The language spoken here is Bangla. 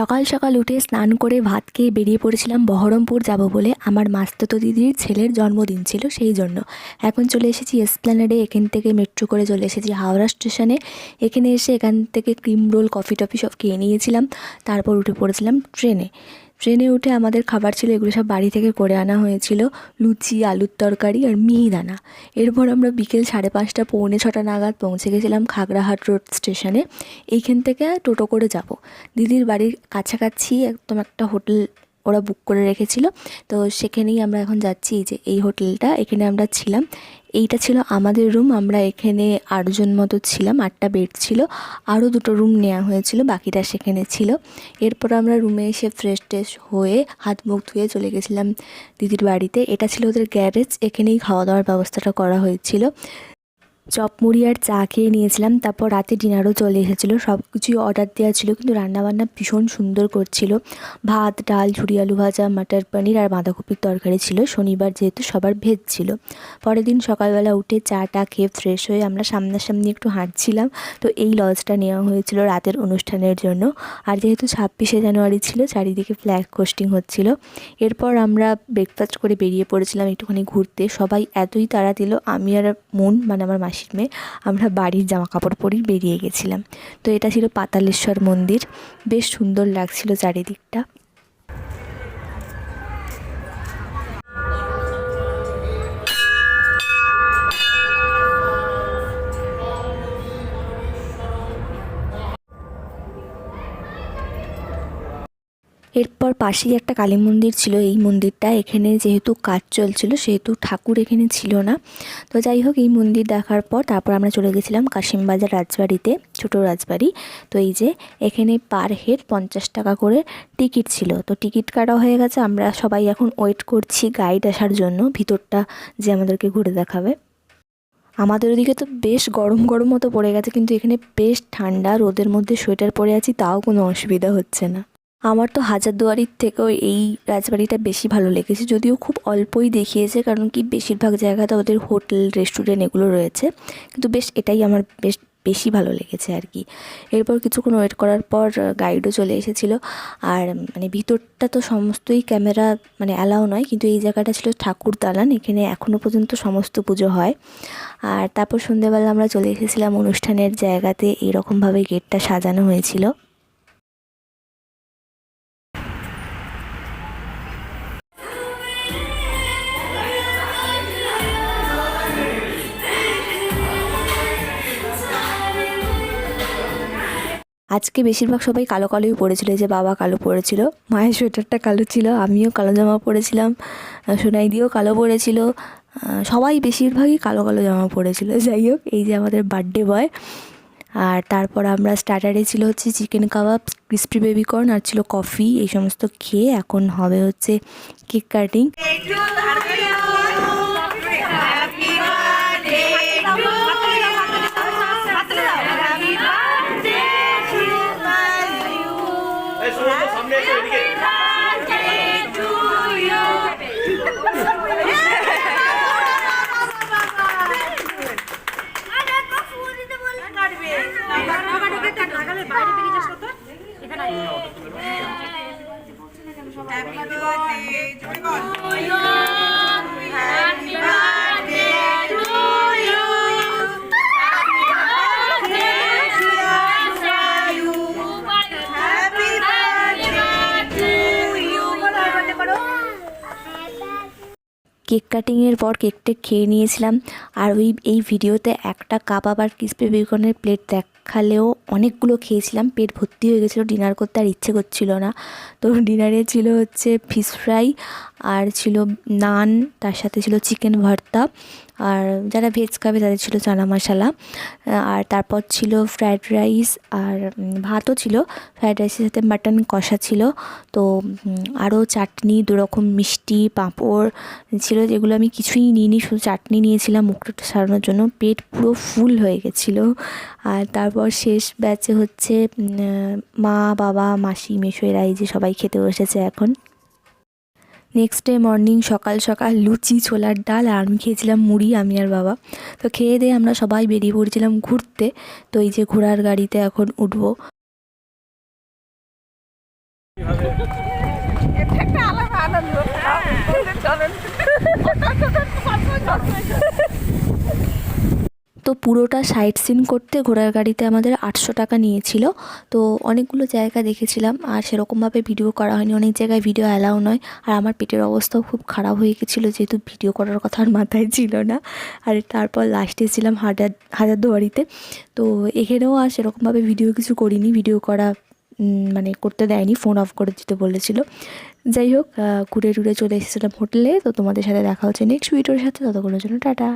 সকাল সকাল উঠে স্নান করে ভাত খেয়ে বেরিয়ে পড়েছিলাম বহরমপুর যাব বলে। আমার মাস্তুতো দিদির ছেলের জন্মদিন ছিল সেই জন্য। এখন চলে এসেছি এসপ্ল্যানেডে এখান থেকে মেট্রো করে চলে এসেছি হাওড়া স্টেশনে এখানে এসে এখান থেকে ক্রিম রোল কফি টফি সব খেয়ে নিয়েছিলাম। তারপর উঠে পড়েছিলাম ট্রেনে ট্রেনে উঠে আমাদের খাবার ছিল, এগুলো সব বাড়ি থেকে করে আনা হয়েছিল। লুচি, আলুর তরকারি আর মিহিদানা এরপর আমরা বিকেল সাড়ে পাঁচটা, পৌনে ছটা নাগাদ পৌঁছে গেছিলাম খাগড়াহাট রোড স্টেশনে। এইখান থেকে টোটো করে যাব। দিদির বাড়ির কাছাকাছি একদম একটা হোটেল ওরা বুক করে রেখেছিল। তো সেখানেই আমরা এখন যাচ্ছি যে এই হোটেলটা, এখানে আমরা ছিলাম। এইটা ছিল আমাদের রুম আমরা এখানে আটজন মতো ছিলাম, আটটা বেড ছিল। আরও দুটো রুম নেওয়া হয়েছিল, বাকিটা সেখানে ছিল। এরপর আমরা রুমে এসে ফ্রেশ ট্রেশ হয়ে হাত মুখ ধুয়ে চলে গেছিলাম দিদির বাড়িতে। এটা ছিল ওদের গ্যারেজ এখানেই খাওয়া দাওয়ার ব্যবস্থাটা করা হয়েছিল। চপ মুড়ি আর চা খেয়ে নিয়েছিলাম, তারপর রাতে ডিনারও চলে এসেছিল। সব কিছুই অর্ডার দেওয়া ছিল, কিন্তু রান্নাবান্না ভীষণ সুন্দর করছিল। ভাত, ডাল ঝুড়ি আলু ভাজা, মাটার পনির আর বাঁধাকপির তরকারি ছিল। শনিবার যেহেতু সবার ভেজ ছিল। পরের দিন সকালবেলা উঠে চাটা খেয়ে ফ্রেশ হয়ে আমরা সামনাসামনি একটু হাঁটছিলাম। তো এই লজটা নেওয়া হয়েছিল রাতের অনুষ্ঠানের জন্য। আর যেহেতু ছাব্বিশে জানুয়ারি ছিল, চারিদিকে ফ্ল্যাগ কোস্টিং হচ্ছিল। এরপর আমরা ব্রেকফাস্ট করে বেরিয়ে পড়েছিলাম একটুখানি ঘুরতে। সবাই এতই তাড়া দিল, আমি আর মন মানে আমার মাসির মেয়ে আমরা বাড়ির জামা কাপড় পরেই বেরিয়ে গেছিলাম। তো এটা ছিল পাতালেশ্বর মন্দির। বেশ সুন্দর লাগছিল চারিদিকটা। এরপর পাশেই একটা কালী মন্দির ছিল। এই মন্দিরটা এখানে যেহেতু কাজ চলছিল, সেহেতু ঠাকুর এখানে ছিল না। তো যাই হোক, এই মন্দির দেখার পর তারপর আমরা চলে গেছিলাম কাশিমবাজার রাজবাড়িতে, ছোটো রাজবাড়ি। তো এই যে, এখানে পার হেড পঞ্চাশ টাকা করে টিকিট ছিল। তো টিকিট কাটা হয়ে গেছে, আমরা সবাই এখন ওয়েট করছি গাইড আসার জন্য। ভিতরটা যে আমাদেরকে ঘুরে দেখাবে। আমাদের ওদিকে তো বেশ গরম গরম মতো পড়ে গেছে, কিন্তু এখানে বেশ ঠান্ডা, রোদের মধ্যে সোয়েটার পরে আছি, তাও কোনো অসুবিধা হচ্ছে না। আমার তো হাজারদুয়ারির থেকেও এই রাজবাড়িটা বেশি ভালো লেগেছে, যদিও খুব অল্পই দেখিয়েছে, কারণ কি বেশিরভাগ জায়গাতে ওদের হোটেল, রেস্টুরেন্ট এগুলো রয়েছে। কিন্তু বেশ এটাই আমার বেশ বেশি ভালো লেগেছে আর কি। এরপর কিছুক্ষণ ওয়েট করার পর গাইডও চলে এসেছিল। আর মানে ভিতরটা তো সমস্তই ক্যামেরা মানে অ্যালাউ নয়, কিন্তু এই জায়গাটা ছিল ঠাকুর দালান, এখানে এখনও পর্যন্ত সমস্ত পুজো হয়। আর তারপর সন্ধ্যেবেলা আমরা চলে এসেছিলাম অনুষ্ঠানের জায়গাতে এরকমভাবে গেটটা সাজানো হয়েছিল। আজকে বেশিরভাগ সবাই কালো কালোই পরেছিল যে বাবা কালো পরেছিল। মায়ের সোয়েটারটা কালো ছিল, আমিও কালো জামা পরেছিলাম সোনাই দিয়েও কালো পরেছিল সবাই বেশিরভাগই কালো কালো জামা পরেছিল। যাই হোক, এই যে আমাদের বার্থডে বয়। আর তারপর আমরা স্টার্টারে ছিল হচ্ছে চিকেন কাবাব, ক্রিস্পি বেবিকর্ন, আর ছিল কফি, এই সমস্ত খেয়ে এখন হবে হচ্ছে কেক কাটিং। শুনুন তো সামনে এসো কেক কাটিংয়ের পর কেকটা খেয়ে নিয়েছিলাম। আর ওই, এই ভিডিওতে একটা কাপ আবার ক্রিস্পি বেকনের প্লেট দেখালেও অনেকগুলো খেয়েছিলাম, পেট ভর্তি হয়ে গেছিল ডিনার করতে আর ইচ্ছে করছিল না। তো ডিনারে ছিল হচ্ছে ফিশ ফ্রাই আর ছিল নান তার সাথে ছিল চিকেন ভর্তা আর যারা ভেজ খাবে তাদের ছিল চানা মশলা আর তারপর ছিল ফ্রায়েড রাইস আর ভাতও ছিল ফ্রায়েড রাইসের সাথে মাটন কষা ছিল। তো আরও চাটনি, দুরকম মিষ্টি, পাঁপড় ছিল যেগুলো আমি কিছুই নিইনি, শুধু চাটনি নিয়েছিলাম মুখটা সারানোর জন্য। পেট পুরো ফুল হয়ে গেছিল। আর তারপর শেষ ব্যাচে হচ্ছে মা, বাবা, মাসি মেশো এরা এই যে সবাই খেতে বসেছে এখন। নেক্সট ডে মর্নিং সকাল সকাল লুচি, ছোলার ডাল আর আমি খেয়েছিলাম মুড়ি, আমি আর বাবা। তো খেয়ে দিয়ে আমরা সবাই বেরিয়ে পড়েছিলাম ঘুরতে। তো এই যে ঘোড়ার গাড়িতে এখন উঠবো। আনন্দ চলেন তো পুরোটা সাইট সিন করতে ঘোড়ার গাড়িতে আমাদের আটশো টাকা নিয়েছিল। তো অনেকগুলো জায়গা দেখেছিলাম আর সেরকমভাবে ভিডিও করা হয়নি। অনেক জায়গায় ভিডিও অ্যালাউ নয়। আর আমার পেটের অবস্থাও খুব খারাপ হয়ে গেছিল যেহেতু ভিডিও করার কথা আর মাথায় ছিল না। আর তারপর লাস্টে ছিলাম হাজার, হাজারদুয়ারিতে। তো এখানেও আর সেরকমভাবে ভিডিও কিছু করিনি। ভিডিও করা মানে করতে দেয়নি। ফোন অফ করে দিতে বলেছিল। যাই হোক ঘুরে টুরে চলে এসেছিলাম হোটেলে। তো তোমাদের সাথে দেখা হচ্ছে নেক্সট ভিডিওর সাথে। ততক্ষণের জন্য টাটা।